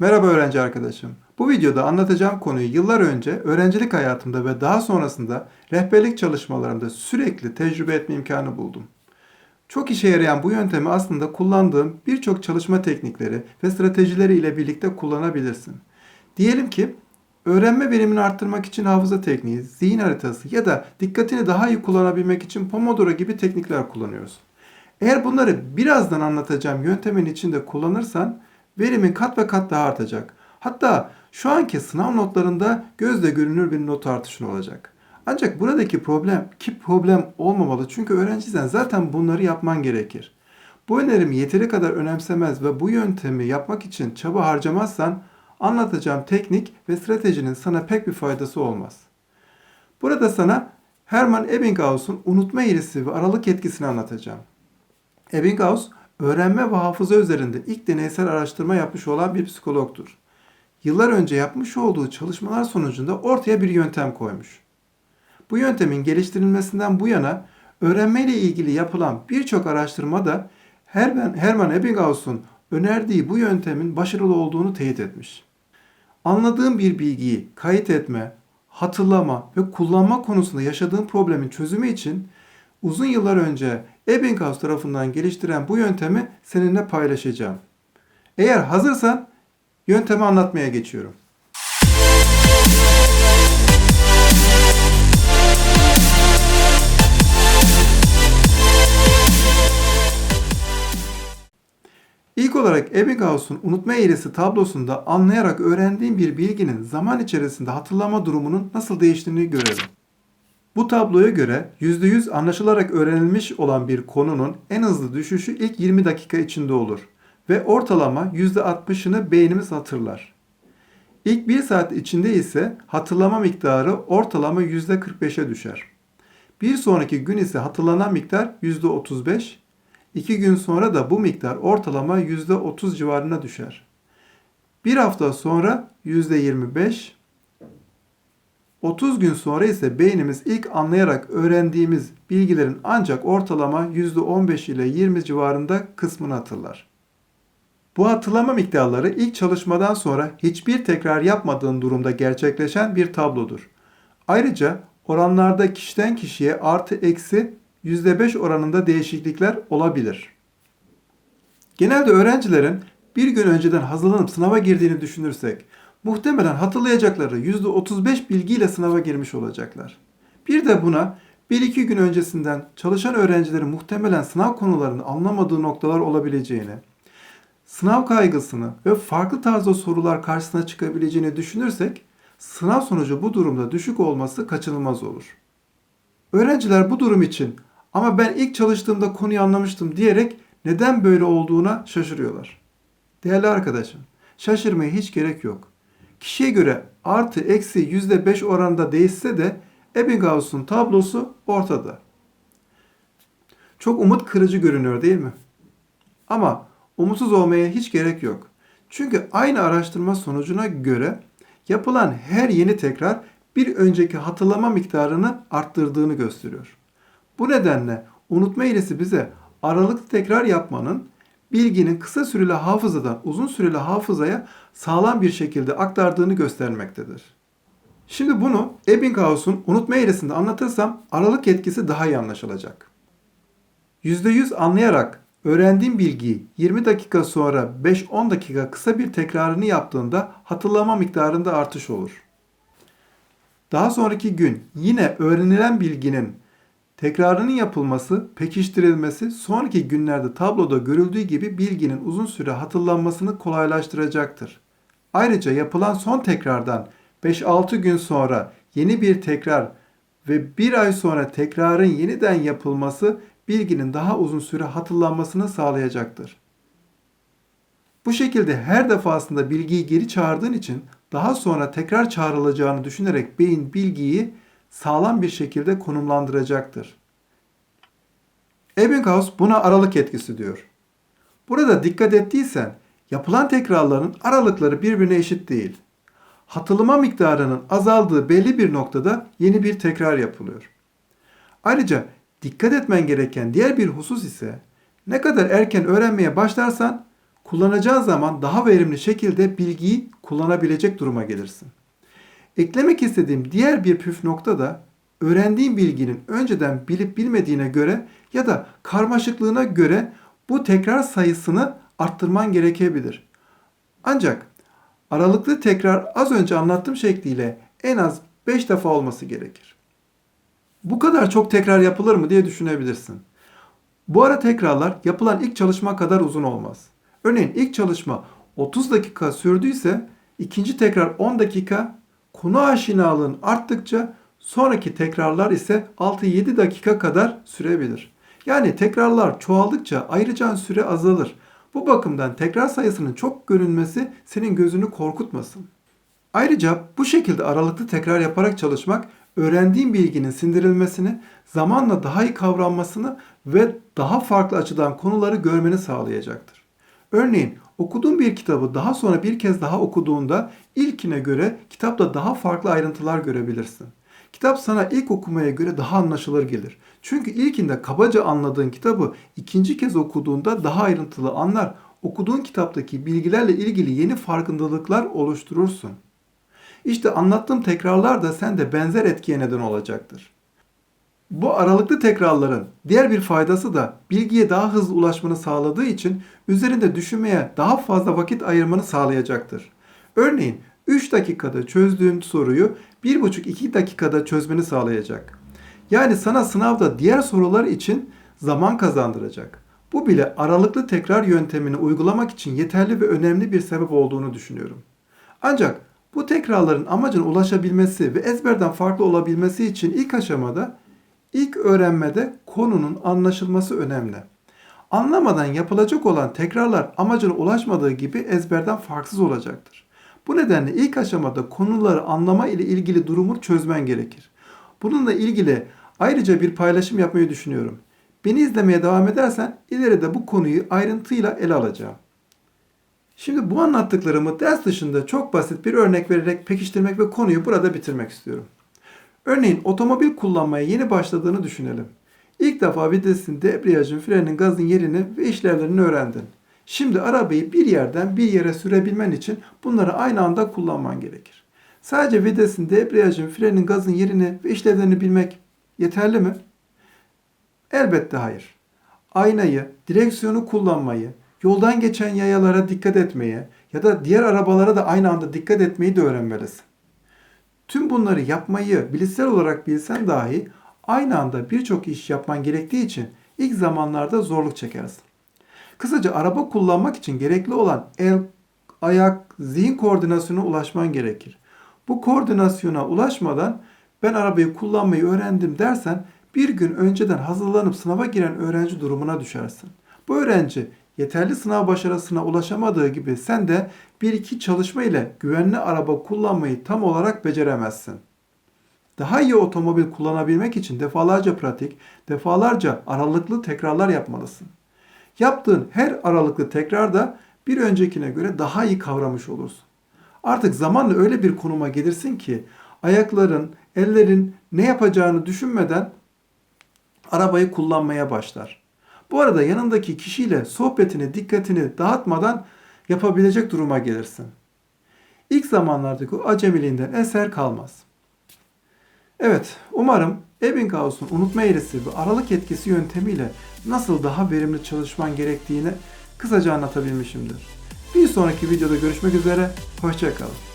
Merhaba öğrenci arkadaşım. Bu videoda anlatacağım konuyu yıllar önce öğrencilik hayatımda ve daha sonrasında rehberlik çalışmalarımda sürekli tecrübe etme imkanı buldum. Çok işe yarayan bu yöntemi aslında kullandığım birçok çalışma teknikleri ve stratejileri ile birlikte kullanabilirsin. Diyelim ki öğrenme verimini arttırmak için hafıza tekniği, zihin haritası ya da dikkatini daha iyi kullanabilmek için Pomodoro gibi teknikler kullanıyoruz. Eğer bunları birazdan anlatacağım yöntemin içinde kullanırsan verimin kat ve kat daha artacak. Hatta şu anki sınav notlarında gözle görünür bir not artışın olacak. Ancak buradaki problem ki problem olmamalı çünkü öğrenciden zaten bunları yapman gerekir. Bu önerimi yeteri kadar önemsemez ve bu yöntemi yapmak için çaba harcamazsan anlatacağım teknik ve stratejinin sana pek bir faydası olmaz. Burada sana Hermann Ebbinghaus'un unutma eğrisi ve aralık etkisini anlatacağım. Ebbinghaus, öğrenme ve hafıza üzerinde ilk deneysel araştırma yapmış olan bir psikologtur. Yıllar önce yapmış olduğu çalışmalar sonucunda ortaya bir yöntem koymuş. Bu yöntemin geliştirilmesinden bu yana öğrenme ile ilgili yapılan birçok araştırmada Hermann, Hermann Ebbinghaus'un önerdiği bu yöntemin başarılı olduğunu teyit etmiş. Anladığım bir bilgiyi kayıt etme, hatırlama ve kullanma konusunda yaşadığım problemin çözümü için uzun yıllar önce Ebbinghaus tarafından geliştiren bu yöntemi seninle paylaşacağım. Eğer hazırsan yöntemi anlatmaya geçiyorum. İlk olarak Ebbinghaus'un unutma eğrisi tablosunda anlayarak öğrendiğim bir bilginin zaman içerisinde hatırlama durumunun nasıl değiştiğini görelim. Bu tabloya göre %100 anlaşılarak öğrenilmiş olan bir konunun en hızlı düşüşü ilk 20 dakika içinde olur ve ortalama %60'ını beynimiz hatırlar. İlk 1 saat içinde ise hatırlama miktarı ortalama %45'e düşer. Bir sonraki gün ise hatırlanan miktar %35, 2 gün sonra da bu miktar ortalama %30 civarına düşer. Bir hafta sonra %25, 30 gün sonra ise beynimiz ilk anlayarak öğrendiğimiz bilgilerin ancak ortalama %15 ile 20 civarında kısmını hatırlar. Bu hatırlama miktarları ilk çalışmadan sonra hiçbir tekrar yapmadığın durumda gerçekleşen bir tablodur. Ayrıca oranlarda kişiden kişiye artı eksi %5 oranında değişiklikler olabilir. Genelde öğrencilerin bir gün önceden hazırlanıp sınava girdiğini düşünürsek muhtemelen hatırlayacakları %35 bilgiyle sınava girmiş olacaklar. Bir de buna 1-2 gün öncesinden çalışan öğrencilerin muhtemelen sınav konularını anlamadığı noktalar olabileceğini, sınav kaygısını ve farklı tarzda sorular karşısına çıkabileceğini düşünürsek sınav sonucu bu durumda düşük olması kaçınılmaz olur. Öğrenciler bu durum için ama ben ilk çalıştığımda konuyu anlamıştım diyerek neden böyle olduğuna şaşırıyorlar. Değerli arkadaşım, şaşırmaya hiç gerek yok. Kişiye göre artı eksi yüzde beş oranında değişse de Ebbinghaus'un tablosu ortada. Çok umut kırıcı görünüyor değil mi? Ama umutsuz olmaya hiç gerek yok. Çünkü aynı araştırma sonucuna göre yapılan her yeni tekrar bir önceki hatırlama miktarını arttırdığını gösteriyor. Bu nedenle unutma eğrisi bize aralıklı tekrar yapmanın bilginin kısa süreli hafızadan uzun süreli hafızaya sağlam bir şekilde aktardığını göstermektedir. Şimdi bunu Ebbinghaus'un unutma eğrisinde anlatırsam aralık etkisi daha iyi anlaşılacak. %100 anlayarak öğrendiğin bilgiyi 20 dakika sonra 5-10 dakika kısa bir tekrarını yaptığında hatırlama miktarında artış olur. Daha sonraki gün yine öğrenilen bilginin Tekrarının yapılması, pekiştirilmesi sonraki günlerde tabloda görüldüğü gibi bilginin uzun süre hatırlanmasını kolaylaştıracaktır. Ayrıca yapılan son tekrardan 5-6 gün sonra yeni bir tekrar ve bir ay sonra tekrarın yeniden yapılması bilginin daha uzun süre hatırlanmasını sağlayacaktır. Bu şekilde her defasında bilgiyi geri çağırdığın için daha sonra tekrar çağrılacağını düşünerek beyin bilgiyi sağlam bir şekilde konumlandıracaktır. Ebbinghaus buna aralık etkisi diyor. Burada dikkat ettiysen yapılan tekrarların aralıkları birbirine eşit değil. Hatırlama miktarının azaldığı belli bir noktada yeni bir tekrar yapılıyor. Ayrıca dikkat etmen gereken diğer bir husus ise ne kadar erken öğrenmeye başlarsan kullanacağın zaman daha verimli şekilde bilgiyi kullanabilecek duruma gelirsin. Eklemek istediğim diğer bir püf nokta da öğrendiğin bilginin önceden bilip bilmediğine göre ya da karmaşıklığına göre bu tekrar sayısını arttırman gerekebilir. Ancak aralıklı tekrar az önce anlattığım şekliyle en az 5 defa olması gerekir. Bu kadar çok tekrar yapılır mı diye düşünebilirsin. Bu ara tekrarlar yapılan ilk çalışma kadar uzun olmaz. Örneğin ilk çalışma 30 dakika sürdüyse ikinci tekrar 10 dakika, konu aşinalığın arttıkça sonraki tekrarlar ise 6-7 dakika kadar sürebilir. Yani tekrarlar çoğaldıkça ayıracağın süre azalır. Bu bakımdan tekrar sayısının çok görünmesi senin gözünü korkutmasın. Ayrıca bu şekilde aralıklı tekrar yaparak çalışmak öğrendiğin bilginin sindirilmesini, zamanla daha iyi kavranmasını ve daha farklı açıdan konuları görmeni sağlayacaktır. Örneğin okuduğun bir kitabı daha sonra bir kez daha okuduğunda ilkine göre kitapta daha farklı ayrıntılar görebilirsin. Kitap sana ilk okumaya göre daha anlaşılır gelir. Çünkü ilkinde kabaca anladığın kitabı ikinci kez okuduğunda daha ayrıntılı anlar, okuduğun kitaptaki bilgilerle ilgili yeni farkındalıklar oluşturursun. İşte anlattığım tekrarlar da sende benzer etkiye neden olacaktır. Bu aralıklı tekrarların diğer bir faydası da bilgiye daha hızlı ulaşmanı sağladığı için üzerinde düşünmeye daha fazla vakit ayırmanı sağlayacaktır. Örneğin 3 dakikada çözdüğün soruyu 1,5-2 dakikada çözmeni sağlayacak. Yani sana sınavda diğer sorular için zaman kazandıracak. Bu bile aralıklı tekrar yöntemini uygulamak için yeterli ve önemli bir sebep olduğunu düşünüyorum. Ancak bu tekrarların amacına ulaşabilmesi ve ezberden farklı olabilmesi için ilk aşamada, ilk öğrenmede konunun anlaşılması önemli. Anlamadan yapılacak olan tekrarlar amacına ulaşmadığı gibi ezberden farksız olacaktır. Bu nedenle ilk aşamada konuları anlama ile ilgili durumu çözmen gerekir. Bununla ilgili ayrıca bir paylaşım yapmayı düşünüyorum. Beni izlemeye devam edersen ileride bu konuyu ayrıntıyla ele alacağım. Şimdi bu anlattıklarımı ders dışında çok basit bir örnek vererek pekiştirmek ve konuyu burada bitirmek istiyorum. Örneğin otomobil kullanmaya yeni başladığını düşünelim. İlk defa vitesin, debriyajın, frenin, gazın yerini ve işlevlerini öğrendin. Şimdi arabayı bir yerden bir yere sürebilmen için bunları aynı anda kullanman gerekir. Sadece vitesin, debriyajın, frenin, gazın yerini ve işlevlerini bilmek yeterli mi? Elbette hayır. Aynayı, direksiyonu kullanmayı, yoldan geçen yayalara dikkat etmeye ya da diğer arabalara da aynı anda dikkat etmeyi de öğrenmelisin. Tüm bunları yapmayı bilişsel olarak bilsen dahi aynı anda birçok iş yapman gerektiği için ilk zamanlarda zorluk çekersin. Kısaca araba kullanmak için gerekli olan el, ayak, zihin koordinasyonuna ulaşman gerekir. Bu koordinasyona ulaşmadan ben arabayı kullanmayı öğrendim dersen bir gün önceden hazırlanıp sınava giren öğrenci durumuna düşersin. Bu öğrenci yeterli sınav başarısına ulaşamadığı gibi sen de bir iki çalışma ile güvenli araba kullanmayı tam olarak beceremezsin. Daha iyi otomobil kullanabilmek için defalarca pratik, defalarca aralıklı tekrarlar yapmalısın. Yaptığın her aralıklı tekrarda bir öncekine göre daha iyi kavramış olursun. Artık zamanla öyle bir konuma gelirsin ki ayakların, ellerin ne yapacağını düşünmeden arabayı kullanmaya başlar. Bu arada yanındaki kişiyle sohbetini, dikkatini dağıtmadan yapabilecek duruma gelirsin. İlk zamanlardaki o acemiliğinden eser kalmaz. Evet, umarım Ebbinghaus'un unutma eğrisi ve aralık etkisi yöntemiyle nasıl daha verimli çalışman gerektiğini kısaca anlatabilmişimdir. Bir sonraki videoda görüşmek üzere, hoşçakalın.